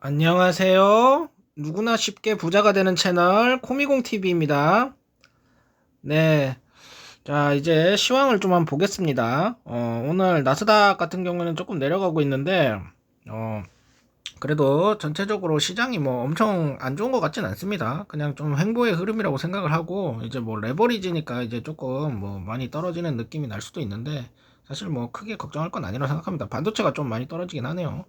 안녕하세요. 누구나 쉽게 부자가 되는 채널 코미공TV입니다. 네. 자, 이제 시황을 좀 한번 보겠습니다. 어, 오늘 나스닥 같은 경우는 조금 내려가고 있는데, 어, 그래도 전체적으로 시장이 뭐 엄청 안 좋은 것 같진 않습니다. 그냥 좀 횡보의 흐름이라고 생각을 하고, 이제 뭐 레버리지니까 이제 조금 뭐 많이 떨어지는 느낌이 날 수도 있는데, 사실 뭐 크게 걱정할 건 아니라 생각합니다. 반도체가 좀 많이 떨어지긴 하네요.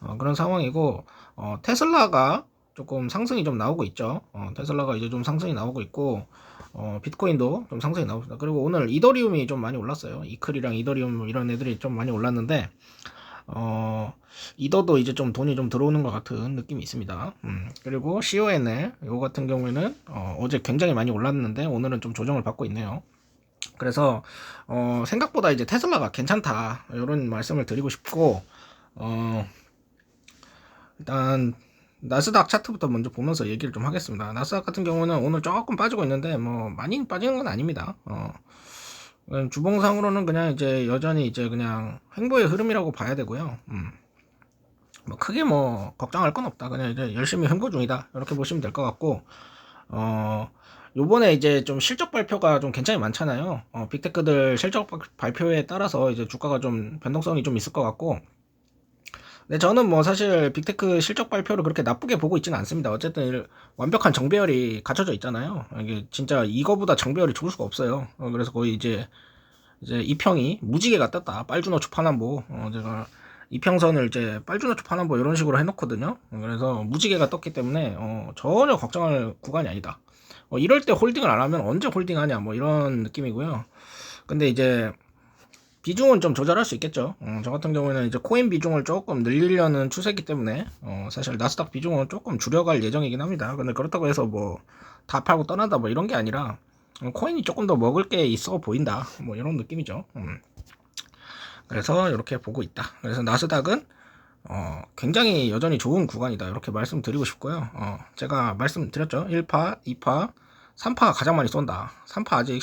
어, 그런 상황이고 어, 테슬라가 조금 상승이 좀 나오고 있죠. 어, 테슬라가 이제 좀 상승이 나오고 있고 어, 비트코인도 좀 상승이 있습니다. 그리고 오늘 이더리움이 좀 많이 올랐어요. 이클이랑 이더리움 이런 애들이 좀 많이 올랐는데 어, 이더도 이제 좀 돈이 좀 들어오는 것 같은 느낌이 있습니다. 음, 그리고 CONL 이거 같은 경우에는 어, 제 굉장히 많이 올랐는데 오늘은 좀 조정을 받고 있네요. 그래서 어, 생각보다 이제 테슬라가 괜찮다 이런 말씀을 드리고 싶고 어, 일단 나스닥 차트부터 먼저 보면서 얘기를 좀 하겠습니다. 나스닥 같은 경우는 오늘 조금 빠지고 있는데 뭐 많이 빠지는 건 아닙니다. 어. 주봉상으로는 그냥 이제 여전히 이제 그냥 횡보의 흐름이라고 봐야 되고요. 음. 뭐 크게 뭐 걱정할 건 없다. 그냥 이제 열심히 횡보 중이다. 이렇게 보시면 될 것 같고 어 요번에 이제 좀 실적 발표가 좀 굉장히 많잖아요. 어, 빅테크들 실적 발표에 따라서 이제 주가가 좀 변동성이 좀 있을 것 같고 네, 저는 뭐 사실 빅테크 실적 발표를 그렇게 나쁘게 보고 있지는 않습니다. 어쨌든 완벽한 정배열이 갖춰져 있잖아요. 이게 진짜 이거보다 정배열이 좋을 수가 없어요. 어, 그래서 거의 이제 이제 이평이 무지개가 떴다. 빨주노초 파남보. 어, 제가 이평선을 이제 빨주노초 파남보 이런 식으로 해놓거든요. 어, 그래서 무지개가 떴기 때문에 어, 전혀 걱정할 구간이 아니다. 어, 이럴 때 홀딩을 안 하면 언제 홀딩하냐 뭐 이런 느낌이고요. 근데 이제 비중은 좀 조절할 수 있겠죠. 어, 저 같은 경우에는 이제 코인 비중을 조금 늘리려는 추세이기 때문에 어, 사실 나스닥 비중은 조금 줄여갈 예정이긴 합니다. 근데 그렇다고 해서 뭐 다 팔고 떠난다 뭐 이런 게 아니라 어, 코인이 조금 더 먹을 게 있어 보인다 뭐 이런 느낌이죠. 음. 그래서 이렇게 보고 있다. 그래서 나스닥은 어, 굉장히 여전히 좋은 구간이다. 이렇게 말씀드리고 싶고요. 어, 제가 말씀드렸죠. 1파, 2파, 3파가 가장 많이 쏜다. 3파 아직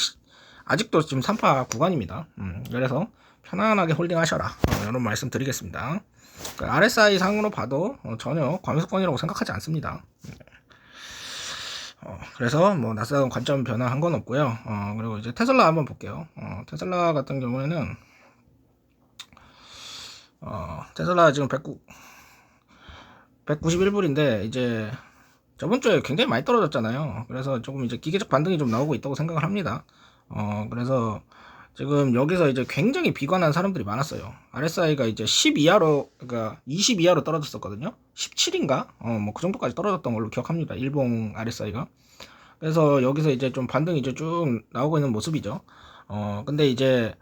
아직도 지금 3파 구간입니다. 음, 그래서 편안하게 홀딩 하셔라. 어, 이런 말씀 드리겠습니다. 그 RSI 상으로 봐도 어, 전혀 과매수권이라고 생각하지 않습니다. 어, 그래서 뭐 나스닥은 관점 변화한 건 없고요. 어, 그리고 이제 테슬라 한번 볼게요. 어, 테슬라 같은 경우에는 어, 테슬라 지금 109, 191불인데 이제 저번 주에 굉장히 많이 떨어졌잖아요. 그래서 조금 이제 기계적 반등이 좀 나오고 있다고 생각을 합니다. 어, 그래서 지금 여기서 이제 굉장히 비관한 사람들이 많았어요. RSI가 이제 10 이하로, 그러니까 20 이하로 떨어졌었거든요. 17인가? 어, 뭐 그 정도까지 떨어졌던 걸로 기억합니다. 일본 RSI가. 그래서 여기서 이제 좀 반등이 이제 쭉 나오고 있는 모습이죠. 어, 근데 이제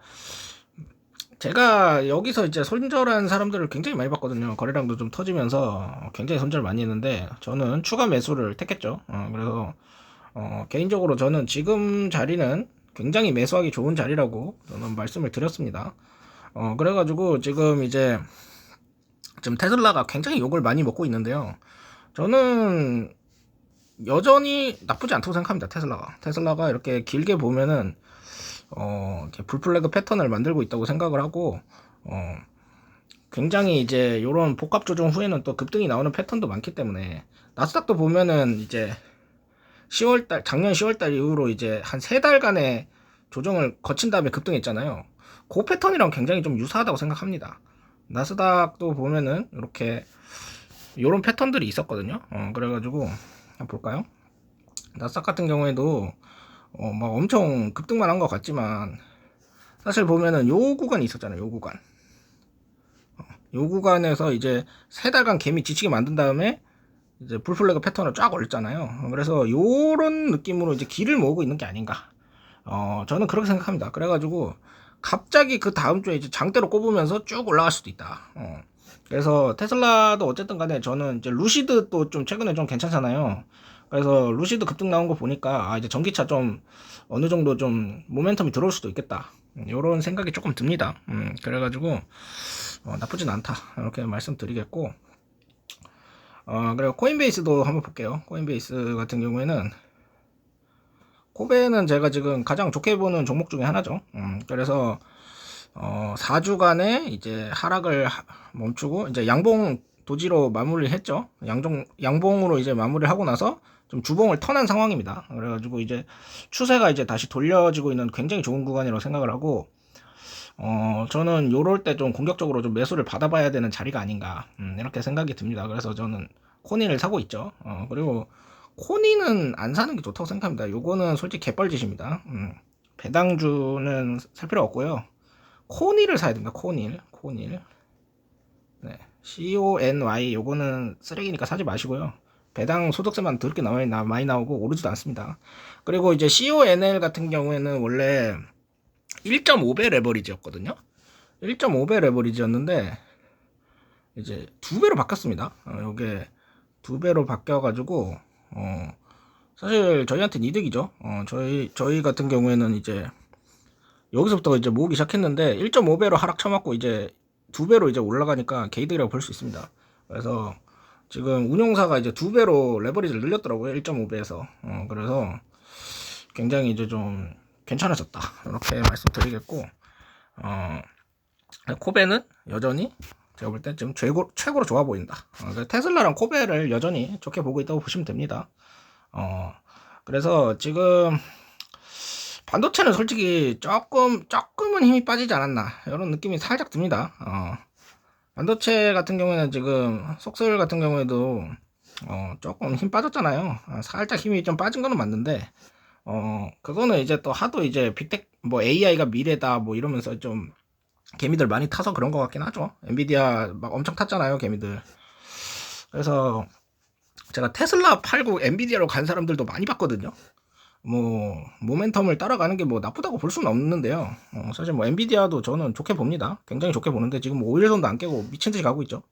제가 여기서 이제 손절한 사람들을 굉장히 많이 봤거든요. 거래량도 좀 터지면서 굉장히 손절 많이 했는데 저는 추가 매수를 택했죠. 어, 그래서 어, 개인적으로 저는 지금 자리는 굉장히 매수하기 좋은 자리라고 저는 말씀을 드렸습니다. 어, 그래가지고 지금 이제 지금 테슬라가 굉장히 욕을 많이 먹고 있는데요. 저는 여전히 나쁘지 않다고 생각합니다. 테슬라가. 테슬라가 이렇게 길게 보면은 어, 불플래그 패턴을 만들고 있다고 생각을 하고 어, 굉장히 이제 이런 복합 조정 후에는 또 급등이 나오는 패턴도 많기 때문에 나스닥도 보면은 이제 10월달 작년 10월달 이후로 이제 한 세 달간의 조정을 거친 다음에 급등했잖아요. 그 패턴이랑 굉장히 좀 유사하다고 생각합니다. 나스닥도 보면은 이렇게 이런 패턴들이 있었거든요. 어, 그래가지고 한번 볼까요? 나스닥 같은 경우에도 어, 막 엄청 급등만 한 것 같지만 사실 보면은 요 구간이 있었잖아요. 요 구간. 어, 요 구간에서 이제 세 달간 개미 지치게 만든 다음에 이제 불플래그 패턴을 쫙 올렸잖아요. 그래서 요런 느낌으로 이제 길을 모으고 있는 게 아닌가. 어, 저는 그렇게 생각합니다. 그래가지고 갑자기 그 다음 주에 이제 장대로 꼽으면서 쭉 올라갈 수도 있다. 어. 그래서 테슬라도 어쨌든 간에 저는 이제 루시드도 좀 최근에 좀 괜찮잖아요. 그래서 루시드 급등 나온 거 보니까 아 이제 전기차 좀 어느 정도 좀 모멘텀이 들어올 수도 있겠다. 이런 생각이 조금 듭니다. 음, 그래가지고 어, 나쁘진 않다 이렇게 말씀드리겠고 어, 그리고 코인베이스도 한번 볼게요. 코인베이스 같은 경우에는 코베는 제가 지금 가장 좋게 보는 종목 중에 하나죠. 음, 그래서 어, 4주간의 이제 하락을 멈추고 이제 양봉 도지로 마무리했죠. 양종 양봉으로 이제 마무리하고 나서 좀 주봉을 터난 상황입니다. 그래가지고 이제 추세가 이제 다시 돌려지고 있는 굉장히 좋은 구간이라고 생각을 하고 어 저는 요럴 때 좀 공격적으로 좀 매수를 받아봐야 되는 자리가 아닌가 음, 이렇게 생각이 듭니다. 그래서 저는 코니를 사고 있죠. 어 그리고 코니는 안 사는 게 좋다고 생각합니다. 요거는 솔직히 개뻘짓입니다. 음, 배당주는 살 필요 없고요. 코니를 사야 됩니다. 코닐, 코닐. 네, CONY 요거는 쓰레기니까 사지 마시고요. 배당 소득세만 더럽게 많이 나오고 오르지도 않습니다. 그리고 이제 CONL 같은 경우에는 원래 1.5배 레버리지였거든요. 1.5배 레버리지였는데 이제 두 배로 바뀌었습니다. 어, 요게 두 배로 바뀌어가지고 어 사실 저희한테는 이득이죠. 어 저희 저희 같은 경우에는 이제 여기서부터 이제 모으기 시작했는데 1.5배로 하락 쳐맞고 이제 두 배로 이제 올라가니까 게이득이라고 볼 수 있습니다. 그래서 지금 운용사가 이제 두 배로 레버리지를 늘렸더라고요. 1.5배에서. 어, 그래서 굉장히 이제 좀 괜찮아졌다. 이렇게 말씀드리겠고, 어, 코베는 여전히 제가 볼 때 지금 최고, 최고로 좋아 보인다. 어, 테슬라랑 코베를 여전히 좋게 보고 있다고 보시면 됩니다. 어, 그래서 지금 반도체는 솔직히 조금, 조금은 힘이 빠지지 않았나. 이런 느낌이 살짝 듭니다. 어, 반도체 같은 경우에는 지금 속설 같은 경우에도 어, 조금 힘 빠졌잖아요. 아, 살짝 힘이 좀 빠진 거는 맞는데 어, 그거는 이제 또 하도 이제 빅텍 뭐 AI가 미래다 뭐 이러면서 좀 개미들 많이 타서 그런 것 같긴 하죠. 엔비디아 막 엄청 탔잖아요, 개미들. 그래서 제가 테슬라 팔고 엔비디아로 간 사람들도 많이 봤거든요. 뭐 모멘텀을 따라가는 게 뭐 나쁘다고 볼 수는 없는데요. 어, 사실 뭐 엔비디아도 저는 좋게 봅니다. 굉장히 좋게 보는데 지금 뭐 5일선도 안 깨고 미친 듯이 가고 있죠.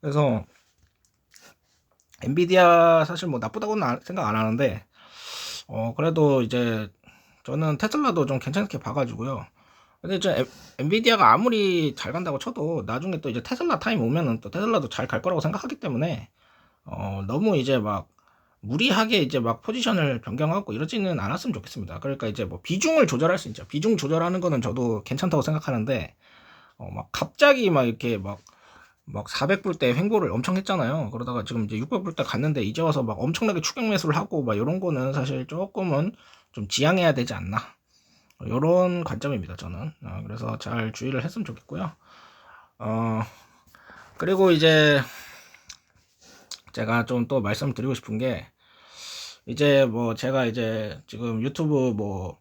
그래서 엔비디아 사실 뭐 나쁘다고는 생각 안 하는데 어 그래도 이제 저는 테슬라도 좀 괜찮게 봐가지고요. 근데 이제 엔비디아가 아무리 잘 간다고 쳐도 나중에 또 이제 테슬라 타임 오면은 또 테슬라도 잘 갈 거라고 생각하기 때문에 어 너무 이제 막 무리하게 이제 막 포지션을 변경하고 이러지는 않았으면 좋겠습니다. 그러니까 이제 뭐 비중을 조절할 수 있죠. 비중 조절하는 거는 저도 괜찮다고 생각하는데, 어, 막 갑자기 막 이렇게 막, 막 400불 때 횡보를 엄청 했잖아요. 그러다가 지금 이제 600불 때 갔는데 이제 와서 막 엄청나게 추격 매수를 하고 막 이런 거는 사실 조금은 좀 지양해야 되지 않나. 이런 관점입니다, 저는. 어, 그래서 잘 주의를 했으면 좋겠고요. 어, 그리고 이제 제가 좀 또 말씀드리고 싶은 게 이제 뭐 제가 이제 지금 유튜브 뭐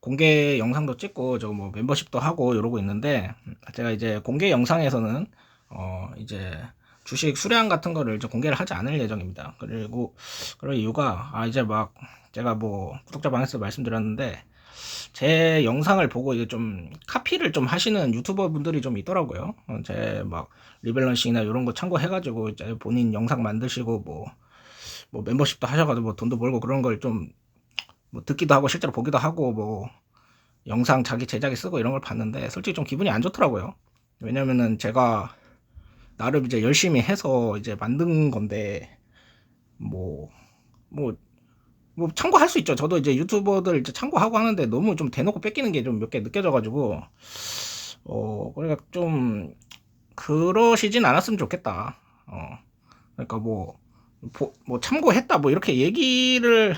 공개 영상도 찍고 저뭐 멤버십도 하고 이러고 있는데 제가 이제 공개 영상에서는 어 이제 주식 수량 같은 거를 이제 공개를 하지 않을 예정입니다. 그리고 그런 이유가 아 이제 막 제가 뭐 구독자 방에서 말씀드렸는데 제 영상을 보고 이게 좀 카피를 좀 하시는 유튜버 분들이 좀 있더라고요. 어, 제막 리밸런싱이나 이런 거 참고해가지고 이제 본인 영상 만드시고 뭐, 뭐 멤버십도 하셔가지고 뭐 돈도 벌고 그런 걸 좀 뭐 듣기도 하고 실제로 보기도 하고 뭐 영상 자기 제작에 쓰고 이런 걸 봤는데 솔직히 좀 기분이 안 좋더라고요. 왜냐면은 제가 나름 이제 열심히 해서 이제 만든 건데 뭐, 뭐, 뭐 참고할 수 있죠. 저도 이제 유튜버들 이제 참고하고 하는데 너무 좀 대놓고 뺏기는 게 좀 몇 개 느껴져가지고, 어, 그러니까 좀 그러시진 않았으면 좋겠다. 어. 그러니까 뭐, 보, 뭐 참고했다 뭐 이렇게 얘기를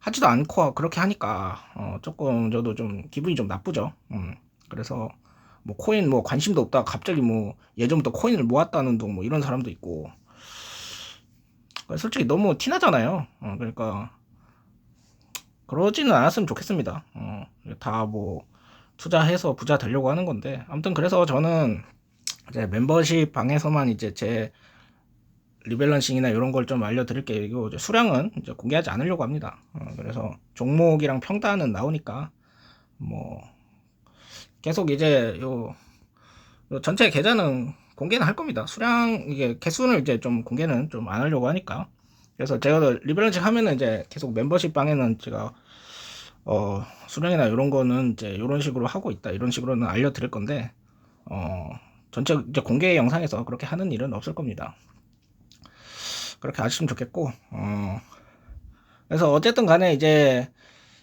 하지도 않고 그렇게 하니까 어, 조금 저도 좀 기분이 좀 나쁘죠. 음. 그래서 뭐 코인 뭐 관심도 없다 갑자기 뭐 예전부터 코인을 모았다는 둥 뭐 이런 사람도 있고 솔직히 너무 티나잖아요. 어, 그러니까 그러지는 않았으면 좋겠습니다. 어, 다뭐 투자해서 부자 되려고 하는 건데 아무튼 그래서 저는 이제 멤버십 방에서만 이제 제 리밸런싱이나 이런 걸 좀 알려드릴게요. 이제 수량은 이제 공개하지 않으려고 합니다. 어, 그래서 종목이랑 평단은 나오니까 뭐 계속 이제 요, 요 전체 계좌는 공개는 할 겁니다. 수량 이게 개수는 이제 좀 공개는 좀 안 하려고 하니까 그래서 제가 리밸런싱 하면은 이제 계속 멤버십 방에는 제가 어 수량이나 이런 거는 이제 이런 식으로 하고 있다 이런 식으로는 알려드릴 건데 어 전체 이제 공개 영상에서 그렇게 하는 일은 없을 겁니다. 그렇게 아시면 좋겠고, 어, 그래서 어쨌든 간에 이제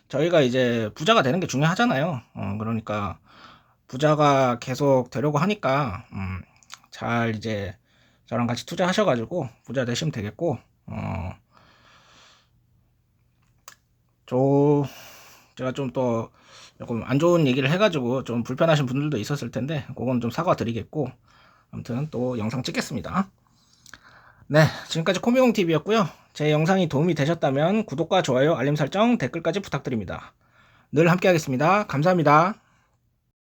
저희가 이제 부자가 되는 게 중요하잖아요. 어, 그러니까 부자가 계속 되려고 하니까, 음, 잘 이제 저랑 같이 투자하셔가지고 부자 되시면 되겠고 어, 저 제가 좀 또 조금 안 좋은 얘기를 해가지고 좀 불편하신 분들도 있었을 텐데 그건 좀 사과드리겠고 아무튼 또 영상 찍겠습니다. 네, 지금까지 코미공 TV였고요. 제 영상이 도움이 되셨다면 구독과 좋아요, 알림 설정, 댓글까지 부탁드립니다. 늘 함께하겠습니다. 감사합니다.